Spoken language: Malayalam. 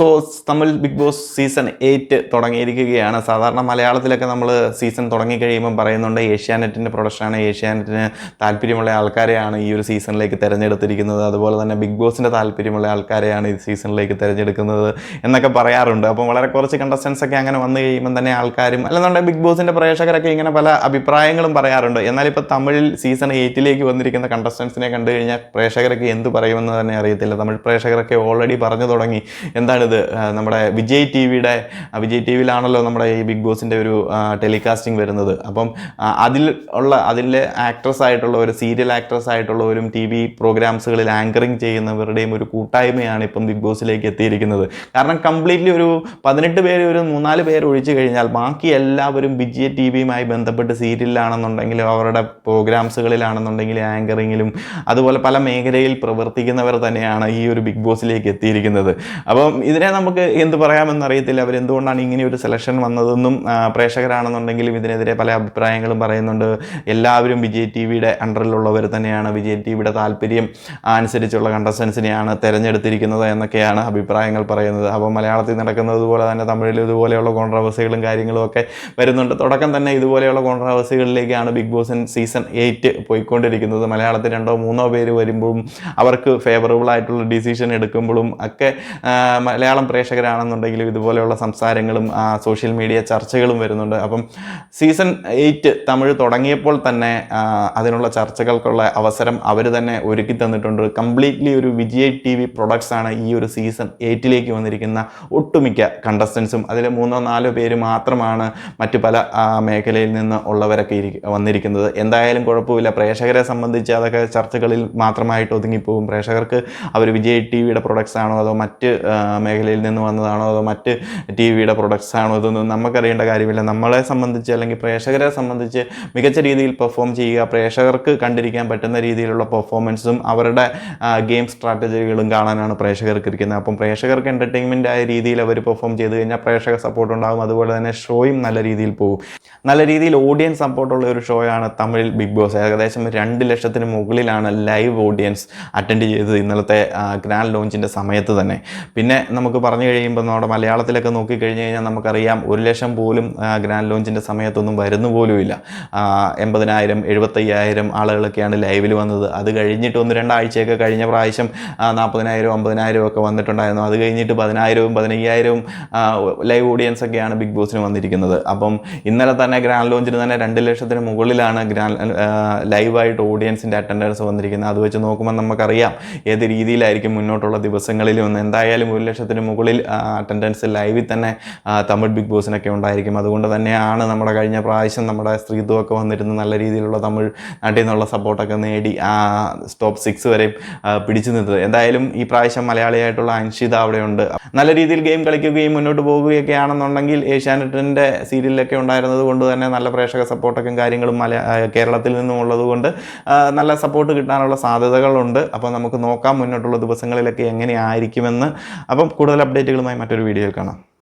So Tamil Big Boss season eight തുടങ്ങിയിരിക്കുകയാണ്. സാധാരണ മലയാളത്തിലൊക്കെ നമ്മൾ സീസൺ തുടങ്ങിക്കഴിയുമ്പം പറയുന്നുണ്ട് ഏഷ്യാനെറ്റിന്റെ പ്രൊഡക്ഷനാണ് ഏഷ്യാനെറ്റിന് താല്പര്യമുള്ള ആൾക്കാരെയാണ് ഈ ഒരു സീസണിലേക്ക് തിരഞ്ഞെടുത്തിരിക്കുന്നത്. അതുപോലെ തന്നെ ബിഗ് ബോസിന്റെ താല്പര്യമുള്ള ആൾക്കാരെയാണ് ഈ സീസണിലേക്ക് തിരഞ്ഞെടുക്കുന്നത് എന്നൊക്കെ പറയാറുണ്ട്. അപ്പം വളരെ കുറച്ച് കണ്ടസ്റ്റൻസ് ഒക്കെ അങ്ങനെ വന്നു കഴിയുമ്പം തന്നെ ആൾക്കാരും അല്ലെന്നുണ്ടെങ്കിൽ ബിഗ് ബോസിന്റെ പ്രേക്ഷകരൊക്കെ ഇങ്ങനെ പല അഭിപ്രായങ്ങളും പറയാറുണ്ട്. എന്നാലിപ്പോൾ തമിഴിൽ സീസൺ എയ്റ്റിലേക്ക് വന്നിരിക്കുന്ന കണ്ടസ്റ്റൻസിനെ കണ്ടു കഴിഞ്ഞാൽ പ്രേക്ഷകരൊക്കെ എന്ത് പറയുമെന്ന് തന്നെ അറിയത്തില്ല. തമിഴ് പ്രേക്ഷകരൊക്കെ ഓൾറെഡി പറഞ്ഞു തുടങ്ങി. എന്താണിത് ആ, നമ്മുടെ വിജയ് ടി വിയുടെ വിജയ് ടി വിയിലാണല്ലോ നമ്മുടെ ഈ ബിഗ് ബോസിന്റെ ഒരു ടെലികാസ്റ്റിംഗ് വരുന്നത്. അപ്പം അതിൽ ഉള്ള അതിലെ ആക്ട്രസ് ആയിട്ടുള്ള ഒരു സീരിയൽ ആക്ട്രസ് ആയിട്ടുള്ളവരും ടി വി പ്രോഗ്രാംസുകളിൽ ആങ്കറിങ് ചെയ്യുന്നവരുടെയും ഒരു കൂട്ടായ്മയാണ് ഇപ്പം ബിഗ് ബോസിലേക്ക് എത്തിയിരിക്കുന്നത്. കാരണം കംപ്ലീറ്റ്ലി ഒരു പതിനെട്ട് പേര് ഒരു മൂന്നാൽ പേര് ഒഴിച്ചു കഴിഞ്ഞാൽ ബാക്കി എല്ലാവരും വിജയ് ടി വിയുമായി ബന്ധപ്പെട്ട് സീരിയലിലാണെന്നുണ്ടെങ്കിലും അവരുടെ പ്രോഗ്രാംസുകളിലാണെന്നുണ്ടെങ്കിലും ആങ്കറിങ്ങിലും അതുപോലെ പല മേഖലയിൽ പ്രവർത്തിക്കുന്നവർ തന്നെയാണ് ഈ ഒരു ബിഗ് ബോസിലേക്ക് എത്തിയിരിക്കുന്നത്. അപ്പം ഇതിനെ നമുക്ക് എന്ത് പറയാമെന്ന് അറിയത്തില്ല. അവരെന്തുകൊണ്ടാണ് ഇങ്ങനെ ഒരു സെലക്ഷൻ വന്നതെന്നും പ്രേക്ഷകരാണെന്നുണ്ടെങ്കിലും ഇതിനെതിരെ പല അഭിപ്രായങ്ങളും പറയുന്നുണ്ട്. എല്ലാവരും വിജയ് ടി വിയുടെ അണ്ടറിലുള്ളവർ തന്നെയാണ്. വിജയ് ടി വിയുടെ താല്പര്യം അനുസരിച്ചുള്ള കണ്ടസ്റ്റൻസിനെയാണ് തിരഞ്ഞെടുത്തിരിക്കുന്നത് എന്നൊക്കെയാണ് അഭിപ്രായങ്ങൾ പറയുന്നത്. അപ്പോൾ മലയാളത്തിൽ നടക്കുന്നത് പോലെ തന്നെ തമിഴിൽ ഇതുപോലെയുള്ള കോൺട്രവേഴ്സികളും കാര്യങ്ങളും ഒക്കെ വരുന്നുണ്ട്. തുടക്കം തന്നെ ഇതുപോലെയുള്ള കോൺട്രവേഴ്സികളിലേക്കാണ് ബിഗ് ബോസിൻ സീസൺ എയ്റ്റ് പോയിക്കൊണ്ടിരിക്കുന്നത്. മലയാളത്തിൽ രണ്ടോ മൂന്നോ പേര് വരുമ്പോഴും അവർക്ക് ഫേവറബിൾ ആയിട്ടുള്ള ഡിസിഷൻ എടുക്കുമ്പോഴും ഒക്കെ മലയാളം പ്രേക്ഷകരാണെന്നുണ്ടെങ്കിലും ഇതുപോലെയുള്ള സംസാരങ്ങളും സോഷ്യൽ മീഡിയ ചർച്ചകളും വരുന്നുണ്ട്. അപ്പം സീസൺ എയ്റ്റ് തമിഴ് തുടങ്ങിയപ്പോൾ തന്നെ അതിനുള്ള ചർച്ചകൾക്കുള്ള അവസരം അവർ തന്നെ ഒരുക്കി തന്നിട്ടുണ്ട്. കംപ്ലീറ്റ്ലി ഒരു വിജയ് ടി വി പ്രൊഡക്ട്സ് ആണ് ഈ ഒരു സീസൺ എയ്റ്റിലേക്ക് വന്നിരിക്കുന്ന ഒട്ടുമിക്ക കണ്ടസ്റ്റൻസും. അതിൽ മൂന്നോ നാലോ പേര് മാത്രമാണ് മറ്റു പല മേഖലയിൽ നിന്ന് ഉള്ളവരൊക്കെ വന്നിരിക്കുന്നത്. എന്തായാലും കുഴപ്പമില്ല. പ്രേക്ഷകരെ സംബന്ധിച്ച് അതൊക്കെ ചർച്ചകളിൽ മാത്രമായിട്ട് ഒതുങ്ങിപ്പോകും. പ്രേക്ഷകർക്ക് അവർ വിജയ് ടി വിയുടെ പ്രൊഡക്ട്സ് ആണോ അതോ മറ്റ് മേഖലയിൽ നിന്ന് വന്നതാണോ അതോ മറ്റ് ടി വിയുടെ പ്രൊഡക്ട്സ് ആണോ ഇതൊന്നും നമുക്കറിയേണ്ട കാര്യമില്ല. നമ്മളെ സംബന്ധിച്ച് അല്ലെങ്കിൽ പ്രേക്ഷകരെ സംബന്ധിച്ച് മികച്ച രീതിയിൽ പെർഫോം ചെയ്യുക പ്രേക്ഷകർക്ക് കണ്ടിരിക്കാൻ പറ്റുന്ന രീതിയിലുള്ള പെർഫോമൻസും അവരുടെ ഗെയിം സ്ട്രാറ്റജികളും കാണാനാണ് പ്രേക്ഷകർക്ക് ഇരിക്കുന്നത്. അപ്പം പ്രേക്ഷകർക്ക് എന്റർടൈൻമെന്റ് ആയ രീതിയിൽ അവർ പെർഫോം ചെയ്ത് കഴിഞ്ഞാൽ പ്രേക്ഷക സപ്പോർട്ട് ഉണ്ടാകും. അതുപോലെ തന്നെ ഷോയും നല്ല രീതിയിൽ പോകും. നല്ല രീതിയിൽ ഓഡിയൻസ് സപ്പോർട്ടുള്ള ഒരു ഷോയാണ് തമിഴിൽ ബിഗ് ബോസ്. ഏകദേശം രണ്ട് ലക്ഷത്തിന് മുകളിലാണ് ലൈവ് ഓഡിയൻസ് അറ്റൻഡ് ചെയ്തത് ഇന്നലത്തെ ഗ്രാൻഡ് ലോഞ്ചിന്റെ സമയത്ത് തന്നെ. പിന്നെ നമുക്ക് പറഞ്ഞു കഴിയുമ്പോൾ നമ്മുടെ മലയാളത്തിലൊക്കെ നോക്കിക്കഴിഞ്ഞ് കഴിഞ്ഞാൽ നമുക്കറിയാം ഒരു ലക്ഷം പോലും ഗ്രാൻഡ് ലോഞ്ചിന്റെ സമയത്തൊന്നും വരുന്നു പോലുമില്ല. എൺപതിനായിരം എഴുപത്തയ്യായിരം ആളുകളൊക്കെയാണ് ലൈവിൽ വന്നത്. അത് കഴിഞ്ഞിട്ട് ഒന്ന് രണ്ടാഴ്ചയൊക്കെ കഴിഞ്ഞ പ്രാവശ്യം നാൽപ്പതിനായിരം അമ്പതിനായിരം ഒക്കെ വന്നിട്ടുണ്ടായിരുന്നു. അത് കഴിഞ്ഞിട്ട് പതിനായിരവും പതിനയ്യായിരവും ലൈവ് ഓഡിയൻസ് ഒക്കെയാണ് ബിഗ് ബോസിന് വന്നിരിക്കുന്നത്. അപ്പം ഇന്നലെ തന്നെ ഗ്രാൻഡ് ലോഞ്ചിന് തന്നെ രണ്ട് ലക്ഷത്തിന് മുകളിലാണ് ഗ്രാൻഡ് ലൈവായിട്ട് ഓഡിയൻസിന്റെ അറ്റൻഡൻസ് വന്നിരിക്കുന്നത്. അത് വെച്ച് നോക്കുമ്പോൾ നമുക്കറിയാം ഏത് രീതിയിലായിരിക്കും മുന്നോട്ടുള്ള ദിവസങ്ങളിലും എന്തായാലും ഒരു ലക്ഷത്തിന് മുകളിൽ അറ്റൻഡൻസ് ലൈവിൽ തന്നെ തമിഴ് ബിഗ് ബോസിനൊക്കെ ഉണ്ടായിരിക്കും. അതുകൊണ്ട് തന്നെയാണ് നമ്മുടെ കഴിഞ്ഞ പ്രാവശ്യം നമ്മുടെ സ്ത്രീത്വം ഒക്കെ വന്നിരുന്ന നല്ല രീതിയിലുള്ള തമിഴ് നാട്ടിൽ നിന്നുള്ള സപ്പോർട്ടൊക്കെ നേടി സ്റ്റോപ്പ് സിക്സ് വരെയും പിടിച്ചു നിന്നത്. എന്തായാലും ഈ പ്രാവശ്യം മലയാളിയായിട്ടുള്ള അൻഷിത അവിടെയുണ്ട്. നല്ല രീതിയിൽ ഗെയിം കളിക്കുകയും മുന്നോട്ട് പോകുകയൊക്കെ ആണെന്നുണ്ടെങ്കിൽ ഏഷ്യാനെറ്റിന്റെ സീരിയലിലൊക്കെ ഉണ്ടായിരുന്നത് കൊണ്ട് തന്നെ നല്ല പ്രേക്ഷക സപ്പോർട്ടൊക്കെ കാര്യങ്ങളും കേരളത്തിൽ നിന്നും ഉള്ളത് കൊണ്ട് നല്ല സപ്പോർട്ട് കിട്ടാനുള്ള സാധ്യതകളുണ്ട്. അപ്പോൾ നമുക്ക് നോക്കാം മുന്നോട്ടുള്ള ദിവസങ്ങളിലൊക്കെ എങ്ങനെയായിരിക്കുമെന്ന്. അപ്പം കൂടുതൽ അപ്ഡേറ്റുകളുമായി മറ്റൊരു വീഡിയോയിൽ കാണാം.